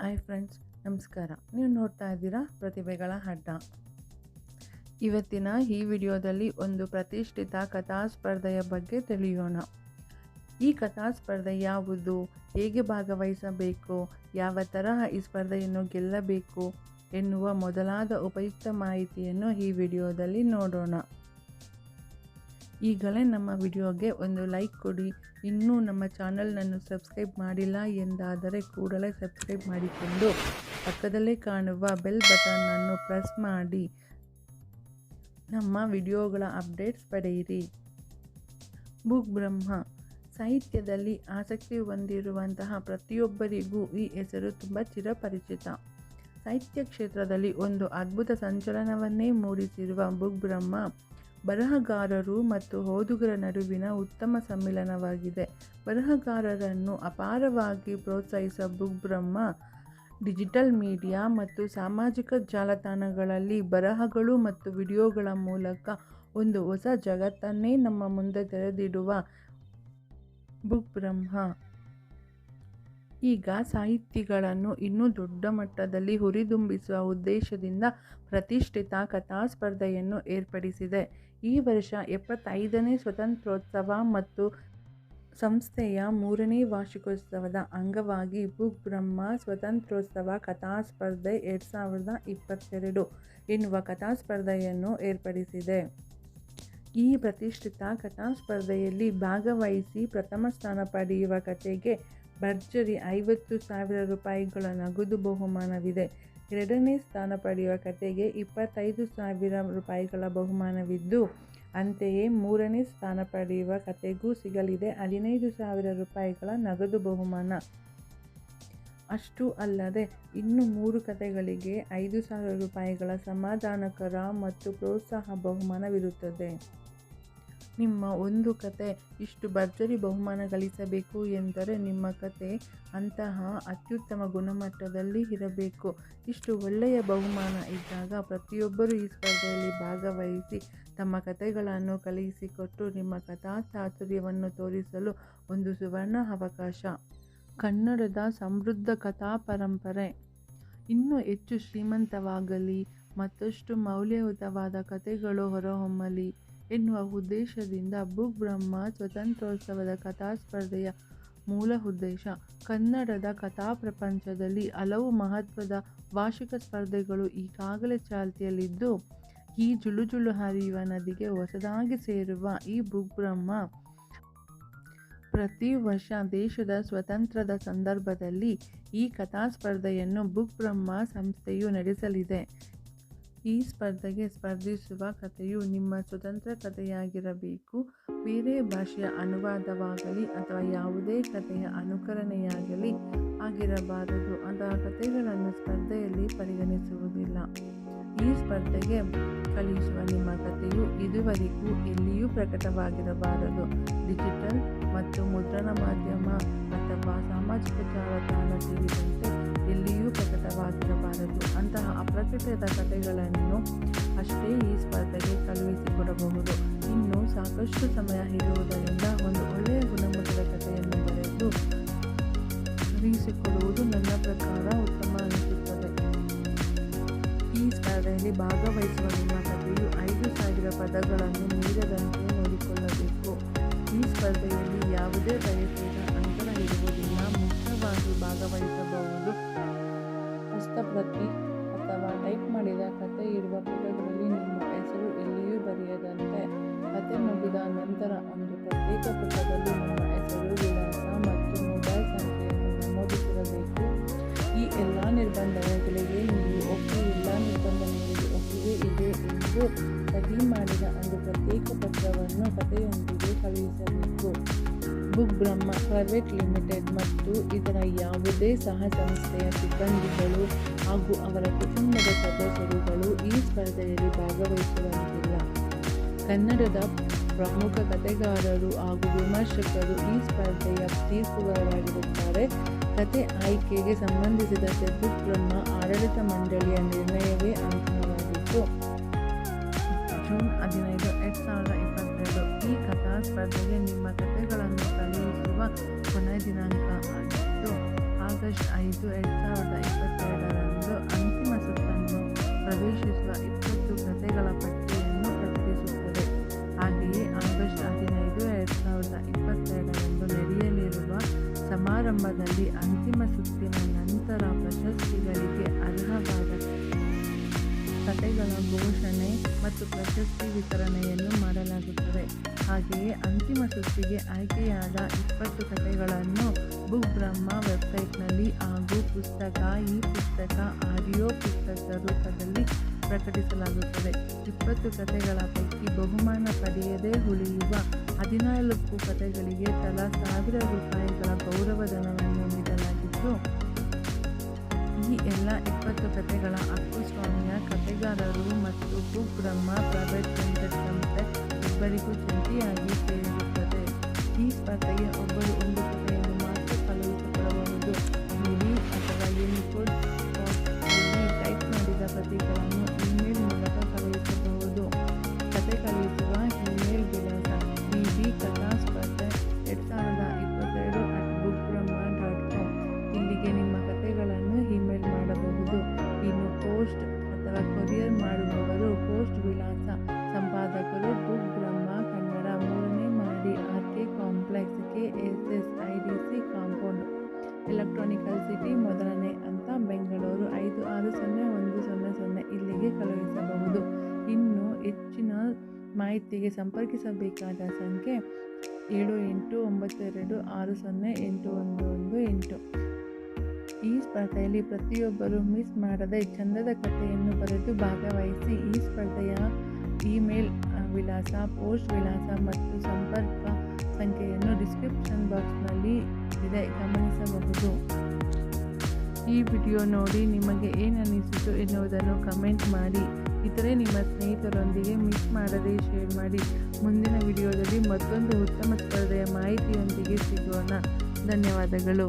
Hi friends ನಮಸ್ಕಾರ. ನೀವು ನೋಡ್ತಾ ಇದ್ದೀರಾ ಪ್ರತಿಭೆಗಳ ಅಡ್ಡ. ಇವತ್ತಿನ ಈ ವಿಡಿಯೋದಲ್ಲಿ ಒಂದು ಪ್ರತಿಷ್ಠಿತ ಕಥಾ ಸ್ಪರ್ಧೆಯ ಬಗ್ಗೆ ತಿಳಿಯೋಣ. ಈ ಕಥಾ ಸ್ಪರ್ಧೆ ಯಾವುದು? ಹೇಗೆ ಭಾಗವಹಿಸಬೇಕು? ಯಾವ ತರಹ ಈ ಸ್ಪರ್ಧೆಯನ್ನು ಗೆಲ್ಲಬೇಕು? ಎನ್ನುವ ಮೊದಲಾದ ಉಪಯುಕ್ತ ಮಾಹಿತಿಯನ್ನು ಈ ವಿಡಿಯೋದಲ್ಲಿ ನೋಡೋಣ. ಈಗಲೇ ನಮ್ಮ ವಿಡಿಯೋಗೆ ಒಂದು ಲೈಕ್ ಕೊಡಿ. ಇನ್ನೂ ನಮ್ಮ ಚಾನಲ್ನನ್ನು ಸಬ್ಸ್ಕ್ರೈಬ್ ಮಾಡಿಲ್ಲ ಎಂದಾದರೆ ಕೂಡಲೇ ಸಬ್ಸ್ಕ್ರೈಬ್ ಮಾಡಿಕೊಂಡು ಪಕ್ಕದಲ್ಲೇ ಕಾಣುವ ಬೆಲ್ ಬಟನನ್ನು ಪ್ರೆಸ್ ಮಾಡಿ. ನಮ್ಮ ವಿಡಿಯೋಗಳ ಅಪ್ಡೇಟ್ಸ್ ಪಡೆಯಿರಿ. ಬುಕ್ ಬ್ರಹ್ಮ. ಸಾಹಿತ್ಯದಲ್ಲಿ ಆಸಕ್ತಿ ಹೊಂದಿರುವಂತಹ ಪ್ರತಿಯೊಬ್ಬರಿಗೂ ಈ ಹೆಸರು ತುಂಬ ಚಿರಪರಿಚಿತ. ಸಾಹಿತ್ಯ ಕ್ಷೇತ್ರದಲ್ಲಿ ಒಂದು ಅದ್ಭುತ ಸಂಚಲನವನ್ನೇ ಮೂಡಿಸಿರುವ ಬುಕ್ ಬ್ರಹ್ಮ ಬರಹಗಾರರು ಮತ್ತು ಓದುಗರ ನಡುವಿನ ಉತ್ತಮ ಸಮ್ಮಿಲನವಾಗಿದೆ. ಬರಹಗಾರರನ್ನು ಅಪಾರವಾಗಿ ಪ್ರೋತ್ಸಾಹಿಸುವ ಬುಕ್ ಬ್ರಹ್ಮ, ಡಿಜಿಟಲ್ ಮೀಡಿಯಾ ಮತ್ತು ಸಾಮಾಜಿಕ ಜಾಲತಾಣಗಳಲ್ಲಿ ಬರಹಗಳು ಮತ್ತು ವಿಡಿಯೋಗಳ ಮೂಲಕ ಒಂದು ಹೊಸ ಜಗತ್ತನ್ನೇ ನಮ್ಮ ಮುಂದೆ ತೆರೆದಿಡುವ ಬುಕ್ ಬ್ರಹ್ಮ. ಈಗ ಸಾಹಿತಿಗಳನ್ನು ಇನ್ನೂ ದೊಡ್ಡ ಮಟ್ಟದಲ್ಲಿ ಹುರಿದುಂಬಿಸುವ ಉದ್ದೇಶದಿಂದ ಪ್ರತಿಷ್ಠಿತ ಕಥಾ ಸ್ಪರ್ಧೆಯನ್ನು ಏರ್ಪಡಿಸಿದೆ. ಈ ವರ್ಷ ಎಪ್ಪತ್ತೈದನೇ ಸ್ವತಂತ್ರೋತ್ಸವ ಮತ್ತು ಸಂಸ್ಥೆಯ ಮೂರನೇ ವಾರ್ಷಿಕೋತ್ಸವದ ಅಂಗವಾಗಿ ಬುಕ್ ಬ್ರಹ್ಮ ಸ್ವತಂತ್ರೋತ್ಸವ ಕಥಾ ಸ್ಪರ್ಧೆ ಎರಡು ಸಾವಿರದ ಇಪ್ಪತ್ತೆರಡು ಎನ್ನುವ ಕಥಾ ಸ್ಪರ್ಧೆಯನ್ನು ಏರ್ಪಡಿಸಿದೆ. ಈ ಪ್ರತಿಷ್ಠಿತ ಕಥಾ ಸ್ಪರ್ಧೆಯಲ್ಲಿ ಭಾಗವಹಿಸಿ ಪ್ರಥಮ ಸ್ಥಾನ ಪಡೆಯುವ ಕಥೆಗೆ ಭರ್ಜರಿ ಐವತ್ತು ಸಾವಿರ ರೂಪಾಯಿಗಳ ನಗದು ಬಹುಮಾನವಿದೆ. ಎರಡನೇ ಸ್ಥಾನ ಪಡೆಯುವ ಕತೆಗೆ ಇಪ್ಪತ್ತೈದು ಸಾವಿರ ರೂಪಾಯಿಗಳ ಬಹುಮಾನವಿದ್ದು, ಅಂತೆಯೇ ಮೂರನೇ ಸ್ಥಾನ ಪಡೆಯುವ ಕತೆಗೂ ಸಿಗಲಿದೆ ಹದಿನೈದು ಸಾವಿರ ರೂಪಾಯಿಗಳ ನಗದು ಬಹುಮಾನ. ಅಷ್ಟು ಅಲ್ಲದೆ, ಇನ್ನು ಮೂರು ಕತೆಗಳಿಗೆ ಐದು ಸಾವಿರ ರೂಪಾಯಿಗಳ ಸಮಾಧಾನಕರ ಮತ್ತು ಪ್ರೋತ್ಸಾಹ ಬಹುಮಾನವಿರುತ್ತದೆ. ನಿಮ್ಮ ಒಂದು ಕತೆ ಇಷ್ಟು ಭರ್ಜರಿ ಬಹುಮಾನ ಗಳಿಸಬೇಕು ಎಂದರೆ ನಿಮ್ಮ ಕತೆ ಅಂತಹ ಅತ್ಯುತ್ತಮ ಗುಣಮಟ್ಟದಲ್ಲಿ ಇರಬೇಕು. ಇಷ್ಟು ಒಳ್ಳೆಯ ಬಹುಮಾನ ಇದ್ದಾಗ ಪ್ರತಿಯೊಬ್ಬರೂ ಈ ಸ್ಪರ್ಧೆಯಲ್ಲಿ ಭಾಗವಹಿಸಿ ತಮ್ಮ ಕತೆಗಳನ್ನು ಕಳುಹಿಸಿಕೊಟ್ಟು ನಿಮ್ಮ ಕಥಾ ಚಾತುರ್ಯವನ್ನು ತೋರಿಸಲು ಒಂದು ಸುವರ್ಣ ಅವಕಾಶ. ಕನ್ನಡದ ಸಮೃದ್ಧ ಕಥಾ ಪರಂಪರೆ. ಇನ್ನೂ ಹೆಚ್ಚು ಶ್ರೀಮಂತವಾಗಲಿ, ಮತ್ತಷ್ಟು ಮೌಲ್ಯಯುತವಾದ ಕಥೆಗಳು ಹೊರಹೊಮ್ಮಲಿ. ಎನ್ನುವ ಉದ್ದೇಶದಿಂದ ಬುಕ್ ಬ್ರಹ್ಮ ಸ್ವತಂತ್ರೋತ್ಸವದ ಕಥಾ ಸ್ಪರ್ಧೆಯ ಮೂಲ ಉದ್ದೇಶ. ಕನ್ನಡದ ಕಥಾ ಪ್ರಪಂಚದಲ್ಲಿ ಹಲವು ಮಹತ್ವದ ವಾರ್ಷಿಕ ಸ್ಪರ್ಧೆಗಳು ಈಗಾಗಲೇ ಚಾಲ್ತಿಯಲ್ಲಿದ್ದು, ಈ ಜುಳು ಜುಳು ಹರಿಯುವ ನದಿಗೆ ಹೊಸದಾಗಿ ಸೇರುವ ಈ ಬುಕ್ ಬ್ರಹ್ಮ ಪ್ರತಿ ವರ್ಷ ದೇಶದ ಸ್ವತಂತ್ರದ ಸಂದರ್ಭದಲ್ಲಿ ಈ ಕಥಾ ಸ್ಪರ್ಧೆಯನ್ನು ಬುಕ್ ಬ್ರಹ್ಮ ಸಂಸ್ಥೆಯು ನಡೆಸಲಿದೆ. ಈ ಸ್ಪರ್ಧೆಗೆ ಸ್ಪರ್ಧಿಸುವ ಕಥೆಯು ನಿಮ್ಮ ಸ್ವತಂತ್ರ ಕಥೆಯಾಗಿರಬೇಕು. ಬೇರೆ ಭಾಷೆಯ ಅನುವಾದವಾಗಲಿ ಅಥವಾ ಯಾವುದೇ ಕಥೆಯ ಅನುಕರಣೆಯಾಗಲಿ ಆಗಿರಬಾರದು. ಅಂತಹ ಕಥೆಗಳನ್ನು ಸ್ಪರ್ಧೆಯಲ್ಲಿ ಪರಿಗಣಿಸುವುದಿಲ್ಲ. ಈ ಸ್ಪರ್ಧೆಗೆ ಕಳುಹಿಸುವ ನಿಮ್ಮ ಕಥೆಯು ಇದುವರೆಗೂ ಎಲ್ಲಿಯೂ ಪ್ರಕಟವಾಗಿರಬಾರದು. ಡಿಜಿಟಲ್ ಮತ್ತು ಮುದ್ರಣ ಮಾಧ್ಯಮ ಅಥವಾ ಸಾಮಾಜಿಕ ಜಾಲತಾಣ ಸೇರಿದಂತೆ ಎಲ್ಲಿಯೂ ಪ್ರಕಟವಾಗಿರಬಾರದು. ಅಂತಹ ಅಪ್ರಕಟಿತ ಕಥೆಗಳನ್ನು ಅಷ್ಟೇ ಈ ಸ್ಪರ್ಧೆಗೆ ಕಳುಹಿಸಿಕೊಡಬಹುದು. ಇನ್ನು ಸಾಕಷ್ಟು ಸಮಯ ಇರುವುದರಿಂದ ಒಂದು ಒಳ್ಳೆಯ ಗುಣಮಟ್ಟದ ಕಥೆಯನ್ನು ಬರೆದು ಕಳುಹಿಸಿಕೊಡುವುದು ನನ್ನ ಪ್ರಕಾರ ಉತ್ತಮ ಅನಿಸುತ್ತದೆ. ಈ ಸ್ಪರ್ಧೆಯಲ್ಲಿ ಭಾಗವಹಿಸುವ ನಿಮ್ಮ ಕಥೆಯು ಐದು ಸಾವಿರ ಪದಗಳನ್ನು ಮೀರದಂತೆ ನೋಡಿಕೊಳ್ಳಬೇಕು. ಈ ಸ್ಪರ್ಧೆಯಲ್ಲಿ ಯಾವುದೇ ಬಯಸಿದ ಅಂತರ ಇರುವುದಿಲ್ಲ. ಮುಖ್ಯವಾಗಿ ಭಾಗವಹಿಸಬಹುದು. ಹಸ್ತಪ್ರತಿ ಅಥವಾ ಟೈಪ್ ಮಾಡಿದ ಕತೆ ಇರುವ ಪುಟಗಳಲ್ಲಿ ನಿಮ್ಮ ಹೆಸರು ಎಲ್ಲಿಯೂ ಬರೆಯದಂತೆ ಕತೆ ಮುಗಿದ ನಂತರ ಒಂದು ಪ್ರತ್ಯೇಕ ಪುಟದಲ್ಲಿ ನಿಮ್ಮ ಹೆಸರು, ವಿಳಾಸ ಮತ್ತು ಮೊಬೈಲ್ ಸಂಖ್ಯೆಯನ್ನು ನಮೂದಿಸಿರಬೇಕು. ಈ ಎಲ್ಲ ನಿರ್ಬಂಧಗಳಿಗೆ ನೀವು ಒಪ್ಪಿ ಎಲ್ಲ ನಿರ್ಬಂಧಗಳಿಗೆ ಒಪ್ಪಿಗೆ ಇದೆ ಎಂದು ಸಹಿ ಮಾಡಿದ ಒಂದು ಪ್ರತ್ಯೇಕ ಪತ್ರವನ್ನು ಕಥೆಯೊಂದಿಗೆ ಬುಕ್ ಬ್ರಹ್ಮ ಪ್ರೈವೇಟ್ ಲಿಮಿಟೆಡ್ ಮತ್ತು ಇದರ ಯಾವುದೇ ಸಹ ಸಂಸ್ಥೆಯ ಸಿಬ್ಬಂದಿಗಳು ಹಾಗೂ ಅವರ ಕುಟುಂಬದ ಸದಸ್ಯರುಗಳು ಈ ಸ್ಪರ್ಧೆಯಲ್ಲಿ ಭಾಗವಹಿಸುವಂತಿಲ್ಲ. ಕನ್ನಡದ ಪ್ರಮುಖ ಕಥೆಗಾರರು ಹಾಗೂ ವಿಮರ್ಶಕರು ಈ ಸ್ಪರ್ಧೆಯ ತೀರ್ಪುಗಾರರಾಗಿರುತ್ತಾರೆ ಕತೆ ಆಯ್ಕೆಗೆ ಸಂಬಂಧಿಸಿದಂತೆ ಬುಕ್ ಬ್ರಹ್ಮ ಆಡಳಿತ ಮಂಡಳಿಯ ನಿರ್ಣಯವೇ ಅಂತಿಮವಾಗಿತ್ತು. ಜೂನ್ ಹದಿನೈದು, ಎರಡು ಸಾವಿರದ ಇಪ್ಪತ್ತು ಸ್ಪರ್ಧೆಗೆ ನಿಮ್ಮ ಕಥೆಗಳನ್ನು ಕಳುಹಿಸುವ ಕೊನೆಯ ದಿನಾಂಕ ಆಗಿತ್ತು. ಆ ಆಗಸ್ಟ್ ಐದು, ಎರಡು ಸಾವಿರದ ಇಪ್ಪತ್ತೆರಡರಂದು ಅಂತಿಮ ಸುತ್ತನ್ನು ಪ್ರವೇಶಿಸುವ ಇಪ್ಪತ್ತು ಕಥೆಗಳ ಪಟ್ಟಿಯನ್ನು ಪ್ರಕಟಿಸುತ್ತದೆ. ಹಾಗೆಯೇ ಆಗಸ್ಟ್ ಹದಿನೈದು, ಎರಡು ಸಾವಿರದ ಇಪ್ಪತ್ತೆರಡರಂದು ನಡೆಯಲಿರುವ ಸಮಾರಂಭದಲ್ಲಿ ಅಂತಿಮ ಸುತ್ತಿನ ನಂತರ ಪ್ರಶಸ್ತಿಗಳಿಗೆ ಕಥೆಗಳ ಘೋಷಣೆ ಮತ್ತು ಪ್ರಶಸ್ತಿ ವಿತರಣೆಯನ್ನು ಮಾಡಲಾಗುತ್ತದೆ. ಹಾಗೆಯೇ ಅಂತಿಮ ಸುತ್ತಿಗೆ ಆಯ್ಕೆಯಾದ ಇಪ್ಪತ್ತು ಕಥೆಗಳನ್ನು ಬುಕ್ ಬ್ರಹ್ಮ ವೆಬ್ಸೈಟ್ನಲ್ಲಿ ಹಾಗೂ ಪುಸ್ತಕ, ಈ ಪುಸ್ತಕ, ಆಡಿಯೋ ಪುಸ್ತಕದ ರೂಪದಲ್ಲಿ ಪ್ರಕಟಿಸಲಾಗುತ್ತದೆ. ಇಪ್ಪತ್ತು ಕಥೆಗಳ ಪೈಕಿ ಬಹುಮಾನ ಪಡೆಯದೇ ಉಳಿಯುವ ಹದಿನಾಲ್ಕು ಕಥೆಗಳಿಗೆ ತಲಾ ಸಾವಿರ ರೂಪಾಯಿಗಳ ಗೌರವಧನವನ್ನು ನೀಡಲಾಗಿದ್ದು ಈ ಎಲ್ಲ ಇಪ್ಪತ್ತು ಕಥೆಗಳ ಹಕ್ಕುಸ್ವಾಮ್ಯ ಕಥೆಗಾರರು ಮತ್ತು ಬುಕ್ ಬ್ರಹ್ಮ ಪ್ರೈವೇಟ್ ಲಿಮಿಟೆಡ್ ಸಂಸ್ಥೆ ಇಬ್ಬರಿಗೂ ಜಂಟಿಯಾಗಿ ಸೇರಿರುತ್ತದೆ ಈ ಸ್ಪರ್ಧೆಗೆ ಒಬ್ಬರು ಒಂದು ಕಥೆಯನ್ನು ಮಾತ್ರ ಕಳುಹಿಸಿಕೊಡಬಹುದು ಅಥವಾ ಯೂನಿಕೋಡ್ ಟೈಪ್ ಮಾಡಿದ ಪ್ರತಿಗಳನ್ನು ಇಲ್ಲಿಗೆ ಕಳುಹಿಸಬಹುದು. ಇನ್ನು ಹೆಚ್ಚಿನ ಮಾಹಿತಿಗೆ ಸಂಪರ್ಕಿಸಬೇಕಾದ ಸಂಖ್ಯೆ ಏಳು ಎಂಟು ಒಂಬತ್ತು ಎರಡು ಆರು ಸೊನ್ನೆ ಎಂಟು ಒಂದು ಒಂದು ಎಂಟು. ಈ ಸ್ಪರ್ಧೆಯಲ್ಲಿ ಪ್ರತಿಯೊಬ್ಬರು ಮಿಸ್ ಮಾಡದೆ ಚಂದದ ಕಥೆಯನ್ನು ಬರೆದು ಭಾಗವಹಿಸಿ. ಈ ಸ್ಪರ್ಧೆಯ ಇಮೇಲ್ ವಿಳಾಸ, ಪೋಸ್ಟ್ ವಿಳಾಸ ಮತ್ತು ಸಂಪರ್ಕ ಸಂಖ್ಯೆಯನ್ನು ಡಿಸ್ಕ್ರಿಪ್ಷನ್ ಬಾಕ್ಸ್ನಲ್ಲಿ ಇದೆ. ಗಮನಿಸಬಹುದು. ಈ ವಿಡಿಯೋ ನೋಡಿ ನಿಮಗೆ ಏನನ್ನಿಸಿತು ಎನ್ನುವುದನ್ನು ಕಮೆಂಟ್ ಮಾಡಿ. ಇತರೆ ನಿಮ್ಮ ಸ್ನೇಹಿತರೊಂದಿಗೆ ಮಿಸ್ ಮಾಡದೆ ಶೇರ್ ಮಾಡಿ. ಮುಂದಿನ ವಿಡಿಯೋದಲ್ಲಿ ಮತ್ತೊಂದು ಉತ್ತಮ ಸ್ಪರ್ಧೆಯ ಮಾಹಿತಿಯೊಂದಿಗೆ ಸಿಗೋಣ. ಧನ್ಯವಾದಗಳು.